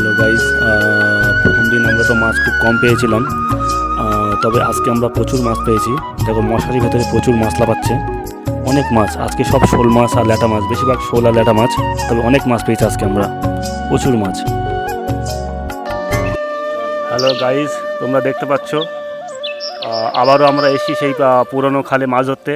Hello guys প্রথম দিন আমরা তো মাছ খুব কম পেয়েছিলাম। তবে আজকে আমরা প্রচুর মাছ পেয়েছি। দেখো, মশারির ভেতরে প্রচুর মাছ লাপাচ্ছে অনেক মাছ। আজকে সব শোল মাছ আর ল্যাটা মাছ। বেশিরভাগ শোল আর ল্যাটা মাছ, তবে অনেক মাছ পেয়েছি আজকে আমরা। প্রচুর মাছ। হ্যালো গাইস তোমরা দেখতে পাচ্ছ? আবারও আমরা এসেছি সেই পুরনো খালে মাছ ধরতে।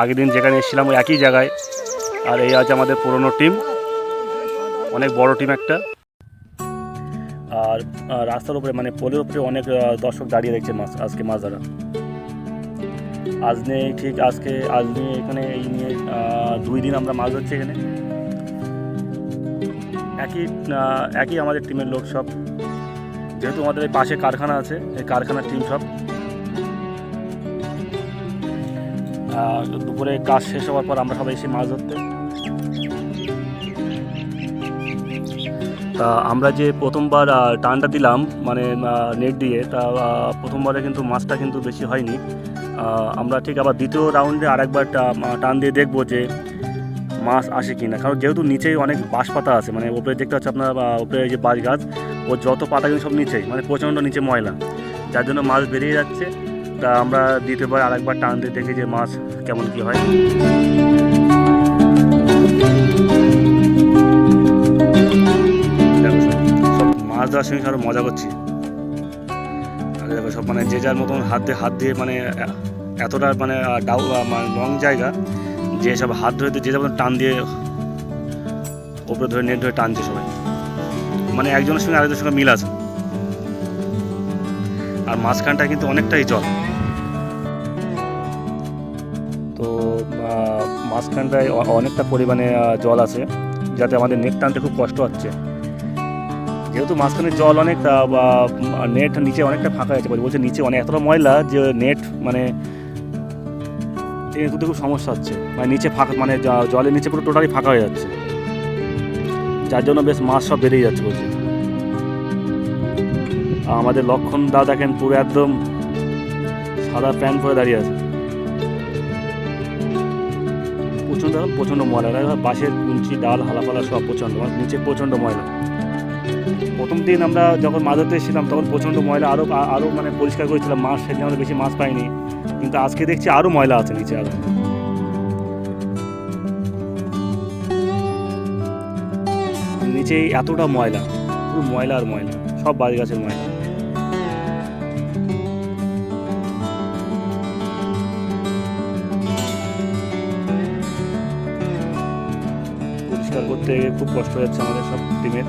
আগের দিন যেখানে এসেছিলাম ওই একই জায়গায়। আর এই আছে আমাদের পুরনো টিম অনেক বড় টিম একটা। আর রাস্তার উপরে মানে পোলের উপরে অনেক দর্শক দাঁড়িয়ে দেখছে মাছ, আজকে মাছ ধরা। আজ নিয়ে ঠিক আজকে, আজ নিয়ে এখানে এই নিয়ে দুই দিন আমরা মাছ ধরছি এখানে। একই একই আমাদের টিমের লোক সব। যেহেতু আমাদের এই পাশে কারখানা আছে, এই কারখানার টিম সব। দুপুরে কাজ শেষ হওয়ার পর আমরা সবাই এসে মাছ ধরতে। তা আমরা যে প্রথমবার টানটা দিলাম মানে নেট দিয়ে, তা প্রথমবারে কিন্তু মাছটা কিন্তু বেশি হয়নি। আমরা ঠিক আবার দ্বিতীয় রাউন্ডে আরেকবার টান দিয়ে দেখব যে মাছ আসে কি না কারণ যেহেতু নিচেই অনেক বাঁশ পাতা আছে মানে ওপরে দেখতে পাচ্ছি আপনার উপরে যে বাঁশ গাছ, ও যত পাতা কিন্তু সব নিচেই মানে প্রচণ্ড নিচে ময়লা। যার জন্য মাছ বেরিয়ে যাচ্ছে। তা আমরা দ্বিতীয়বার আরেকবার টান দিয়ে দেখি যে মাছ কেমন কি হয়। সব সব মাছ ধরার সঙ্গে আরও মজা করছি। আগে দেখো সব মানে যে যার মতন হাত দিয়ে হাত দিয়ে মানে এতটা মানে ডাউ মানে লং জায়গা, যে সব হাত ধরে যে যার টান দিয়ে ওপরে ধরে নেট ধরে টানছে সবাই। মানে একজনের সঙ্গে আরেকজনের সঙ্গে মিল আছে। আর মাঝখানটা কিন্তু অনেকটাই জল তো মাঝখানটায় অনেকটা পরিমাণে জল আছে, যাতে আমাদের নেট টানতে খুব কষ্ট হচ্ছে। যেহেতু মাঝখানে জল অনেক নেট নিচে অনেকটা ফাঁকা আছে বলছে, নিচে অনেক এতটা ময়লা যে নেট মানে তুলতে খুব সমস্যা হচ্ছে। মানে নিচে ফাঁকা মানে জলের নিচে পুরো টোটালি ফাঁকা হয়ে যাচ্ছে। যার জন্য বেশ মাছ সব বেরিয়ে যাচ্ছে বলছে। আমাদের লক্ষণ দা দেখেন পুরো একদম সাদা প্যান্ট পরে দাঁড়িয়ে আছে। প্রচণ্ড প্রচণ্ড ময়লা। বাঁশের কুঞ্চি, ডাল, হালাপালা সব প্রচণ্ড মানে নিচে প্রচণ্ড ময়লা। প্রথম দিন আমরা যখন মাছ ধরতে এসেছিলাম, তখন প্রচণ্ড ময়লা আরও আরও মানে পরিষ্কার করেছিলাম মাছ সেদিন আমরা বেশি মাছ পাইনি। কিন্তু আজকে দেখছি আরও ময়লা আছে নিচে আরও নিচে এতটা ময়লা, পুরো ময়লা আর ময়লা, সব বাড়ি গাছের ময়লা। পরিষ্কার করতে খুব কষ্ট যাচ্ছে আমাদের সব টিমের।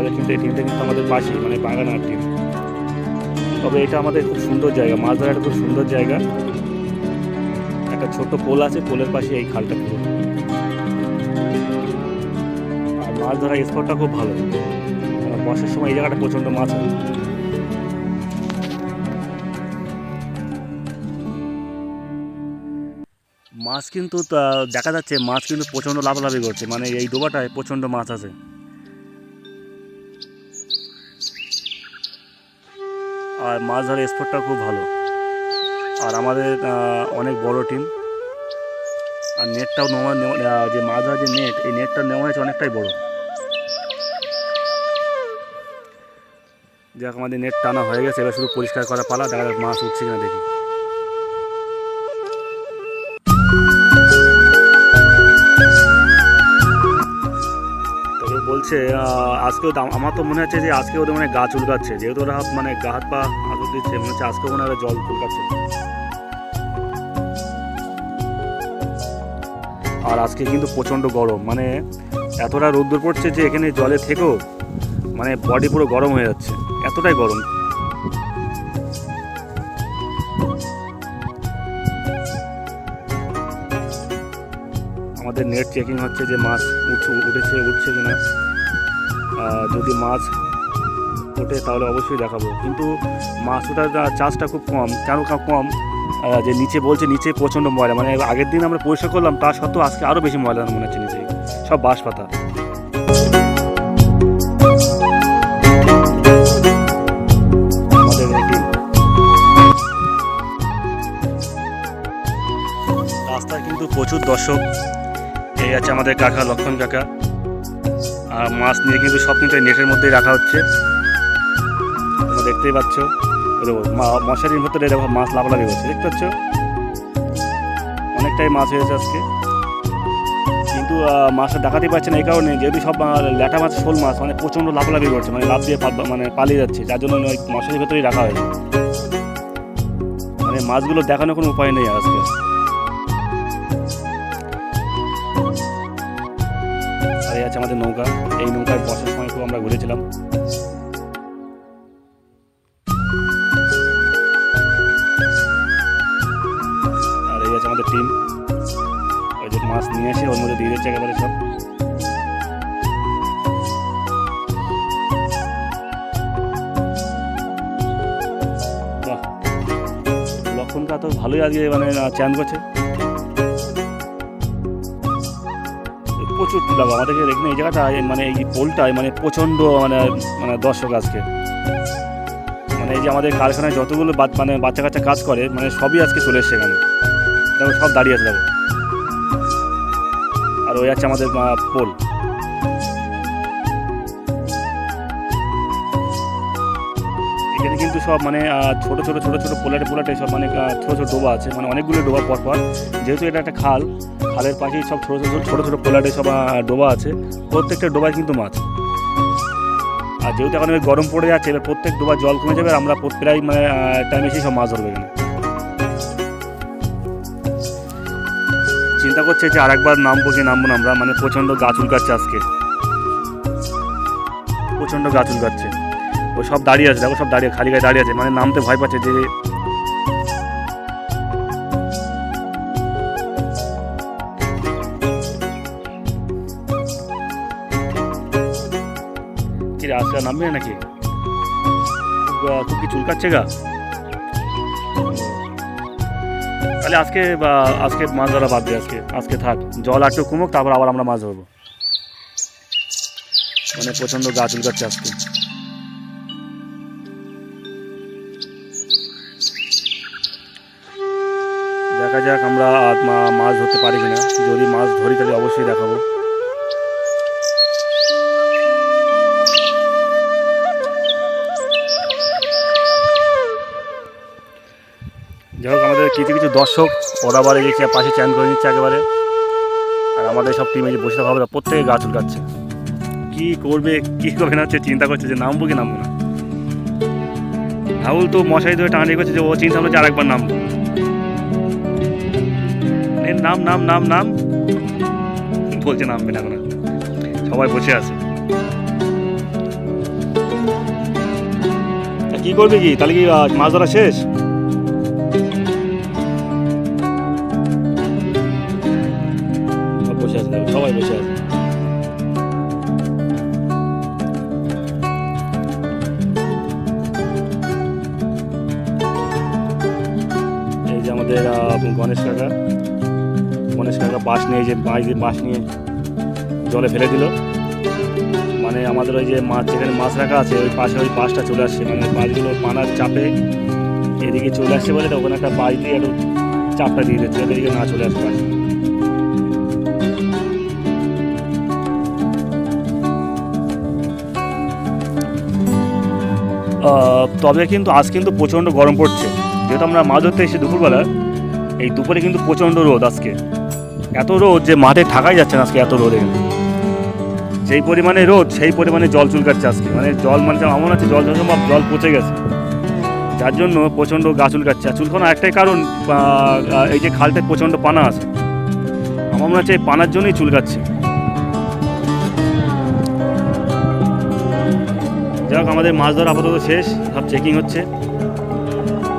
আমাদের কিন্তু এই টিমটা কিন্তু আমাদের পাশেই মানে বাগানার টিম তবে এটা আমাদের খুব সুন্দর জায়গা, মাছ ধরার খুব সুন্দর জায়গা। একটা ছোট পোল আছে, পোলের পাশে এই খালটা পুরো। আর মাছ ধরার স্পটটা খুব ভালো। বর্ষার সময় এই জায়গাটা প্রচণ্ড মাছ হয়। মাছ কিন্তু দেখা যাচ্ছে, মাছ কিন্তু প্রচণ্ড লাফালাফি করছে। মানে এই ডোবাটায় প্রচণ্ড মাছ আছে। মাছ ধরার স্পটটা খুব ভালো। আর আমাদের অনেক বড় টিম আর নেটটাও নেওয়া যে মাছ ধরার যে নেট এই নেটটা নেওয়া হয়েছে অনেকটাই বড়। দেখ আমাদের নেট টানা হয়ে গেছে, এবার শুধু পরিষ্কার করা পালা, দেখা যাক মাছ উঠছে কিনা দেখি। তবে বলছে আজকেও আমার তো মনে হচ্ছে যে আজকে ওদের মানে গা চুলকাচ্ছে, যেহেতু ওরা মানে গা হাত পা দিচ্ছে, মনে হচ্ছে আজকেও হয় ওরা জল চুলকাচ্ছে আর আজকে কিন্তু প্রচণ্ড গরম মানে এতটা রোদ্দুর পড়ছে যে এখানে জলে থেকেও মানে বডি পুরো গরম হয়ে যাচ্ছে, এতটাই গরম। আমাদের নেট চেকিং হচ্ছে যে মাছ উঠছে উঠেছে, উঠছে কিনা। যদি মাছ ওঠে তাহলে অবশ্যই দেখাবো। কিন্তু মাছ ওঠার চাষটা খুব কম। কেন কম? যে নিচে বলছে নিচে প্রচণ্ড ময়লা। মানে আগের দিন আমরা পরিষ্কার করলাম, তা সত্ত্বেও আজকে আরও বেশি ময়লা মনে হচ্ছে নিচে। সব বাঁশ পাতা। রাস্তায় কিন্তু প্রচুর দর্শক। এই আছে আমাদের কাকা লক্ষণ কাকা। আর মাছ নিয়ে কিন্তু সব কিন্তু নেটের মধ্যেই রাখা হচ্ছে। দেখতেই পাচ্ছ। মশারির ভেতরে মাছ লাফালাফি করছে, দেখতে পাচ্ছ? অনেকটাই মাছ হয়েছে আজকে। কিন্তু মাছটা দেখাতেই পাচ্ছে না, এই কারণে যেহেতু সব ল্যাটা মাছ, শোল মাছ মানে প্রচণ্ড লাফালাফি করছে মানে লাফ দিয়ে মানে পালিয়ে যাচ্ছে, যার জন্য মশারির ভেতরেই রাখা হয়েছে। মানে মাছগুলো দেখানোর কোনো উপায় নেই আজকে। আর আছে আমাদের নৌকা, এই নৌকায় বসার সময় খুব আমরা ঘুরেছিলাম। টিম ওই যে মাছ নিয়ে এসে ওর মধ্যে দিয়ে দিচ্ছে একেবারে সব। লক্ষণটা তো ভালোই আজকে মানে চ্যান করছে। প্রচুর লাগা আমাদেরকে দেখুন এই জায়গাটা মানে এই পোলটায় মানে প্রচণ্ড মানে মানে দর্শক আজকে। মানে এই যে আমাদের কারখানায় যতগুলো মানে বাচ্চা কাচ্চা কাজ করে মানে সবই আজকে চলে এসছে এখানে। দেখো, সব দাঁড়িয়ে আছে, দেখো। আর ওই আছে আমাদের পোল। এখানে কিন্তু সব মানে ছোট ছোট ছোট ছোট পোলাটে পোলাটে সব মানে ছোট ছোট ডোবা আছে। মানে অনেকগুলো ডোবা পর পর। যেহেতু এটা একটা খাল, খালের পাশেই সব ছোট ছোট ছোট ছোট পোলাটে সব ডোবা আছে। প্রত্যেকটা ডোবায় কিন্তু মাছ। আর যেহেতু এখন গরম পড়ে যাচ্ছে, এবার প্রত্যেক ডোবা জল কমে যাবে, আর আমরা প্রায় মানে টাইমে এসেই সব মাছ ধরবে এখানে। চিন্তা করছে যে আরেকবার নামবো কি নামবো না আমরা মানে প্রচণ্ড গাছ উলকাচ্ছে আজকে। প্রচণ্ড গাছ উলকাচ্ছে ও সব দাঁড়িয়ে আছে, দেখো সব দাঁড়িয়ে, খালি গায়ে দাঁড়িয়ে আছে মানে নামতে ভয় পাচ্ছে যে আজকে আর নামবে নাকি? খুব কি চুলকাচ্ছে গা? তাহলে আজকে আজকে মাছ ধরা বাদ দিয়ে আজকে আজকে থাক। জল একটু কমুক, তারপর আবার আমরা মাছ ধরবো। মানে প্রচণ্ড গা চুলকাচ্ছে আজকে। দেখা যাক আমরা মাছ ধরতে পারি কিনা। যদি মাছ ধরি তাহলে অবশ্যই দেখাবো। কিছু কিছু দর্শক ওরা এই যে পাশে চ্যান করে নিচ্ছে একেবারে। আর আমাদের সব টিমে যে বসে থাকা হবে প্রত্যেকে গাছ উলকাচ্ছে কি করবে কি করবে না হচ্ছে চিন্তা করছে যে নামবো কি নামবো না। রাহুল তো মশাই ধরে টানানি করছে যে ও চিন্তা ভাবনা যে আরেকবার নামবো। নে, নাম নাম নাম নাম। বলছে নামবে না সবাই বসে আছে। কি করবে কি? তাহলে কি মাছ ধরা শেষ? বসে আছে দেখো, সবাই বসে আছে এই যে আমাদের গণেশ কাকা। গণেশ কাকা বাঁশ নিয়ে যে বাঁশ দিয়ে বাঁশ নিয়ে জলে ফেলে দিল। মানে আমাদের ওই যে মাছ যেখানে মাছ রাখা আছে ওই পাশে ওই বাঁশটা চলে আসছে। মানে বাঁশগুলো পানার চাপে এদিকে চলে আসছে বলে তো ওখানে একটা বাঁশ দিয়ে একটু চাপটা দিয়ে দিচ্ছে এদিকে না চলে আসে বাঁশ। তবে কিন্তু আজ কিন্তু প্রচণ্ড গরম পড়ছে। যেহেতু আমরা মাছ ধরতে এসে দুপুরবেলা, এই দুপুরে কিন্তু প্রচণ্ড রোদ আজকে। এত রোদ যে মাঠে থাকাই যাচ্ছে না আজকে এত রোদে। যেই পরিমাণে রোদ, সেই পরিমাণে জল চুলকাচ্ছে আজকে। মানে জল মানে এমন আছে, জল জল জল পচে গেছে। যার জন্য প্রচণ্ড গা চুলকাচ্ছে। আর চুলকানো একটাই কারণ এই যে খালটায় প্রচণ্ড পানা আছে। আমার মনে হচ্ছে এই পানার জন্যই চুলকাচ্ছে। যাই হোক আমাদের মাছ ধরা আপাতত শেষ। সব চেকিং হচ্ছে।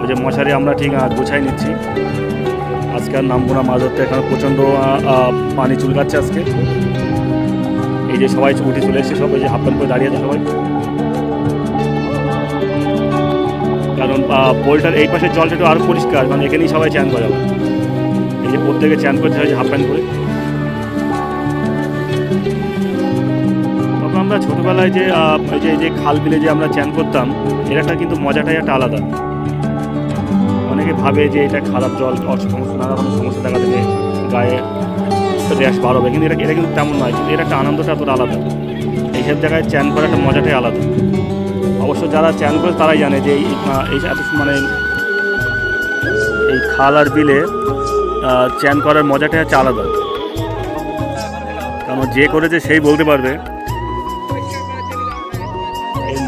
ওই যে মশারি আমরা ঠিক গুছাই নিচ্ছি। আজকে আর নামবো না মাছ ধরতে এখানে প্রচণ্ড পানি চুলকাচ্ছে আজকে। এই যে সবাই উঠে চলে এসেছে সব এই যে হাফ প্যান্ট করে দাঁড়িয়ে আছে সবাই। কারণ পোলটার এই পাশের জলটা একটু আরও পরিষ্কার মানে এখানেই সবাই চ্যান করে। এই যে প্রত্যেকে চ্যান করছে এই যে হাফ প্যান্ট করে আমরা ছোটোবেলায় যে আহ, এই যে যে খাল বিলে যে আমরা চ্যান করতাম এর একটা কিন্তু মজাটাই একটা আলাদা। অনেকে ভাবে যে এটা খারাপ জল সমস্যা নানা রকম সমস্যা দেখা দেবে গায়ে র্যাশ বার হবে কিন্তু এটা এটা কিন্তু তেমন নয় কিন্তু এর একটা আনন্দটা তোর আলাদা। এইসব জায়গায় চ্যান করার একটা মজাটাই আলাদা। অবশ্য যারা চ্যান করে তারাই জানে যে এই এত মানে এই খাল আর বিলে চ্যান করার মজাটাই হচ্ছে আলাদা। কারণ যে করেছে সেই বলতে পারবে।